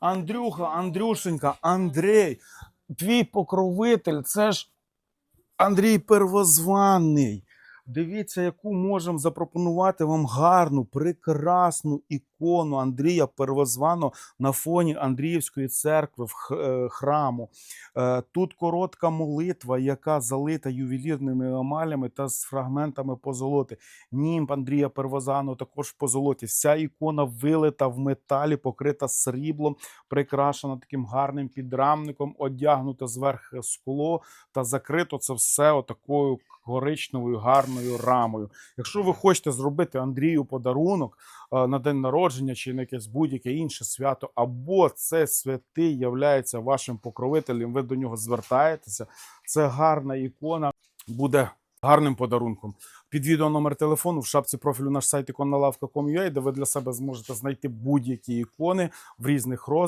Андрюха, Андрюшенька, Андрей, твій покровитель, це ж Андрій Первозваний. Дивіться, яку можемо запропонувати вам гарну, прекрасну ікону Андрія Первозваного на фоні Андріївської церкви в е, храму. Е, Тут коротка молитва, яка залита ювелірними емалями та з фрагментами позолоти. Німб Андрія Первозваного також позолоті. Вся ікона вилита в металі, покрита сріблом, прикрашена таким гарним підрамником, одягнута зверху скло та закрито це все отакою коричневою гарною рамою. Якщо ви хочете зробити Андрію подарунок е, на день народження чи на якесь будь-яке інше свято, або це святий являється вашим покровителем, ви до нього звертаєтеся. Це гарна ікона буде гарним подарунком. Під відео номер телефону в шапці профілю наш сайт іконналавка.com.ua, де ви для себе зможете знайти будь-які ікони в різних розмірах.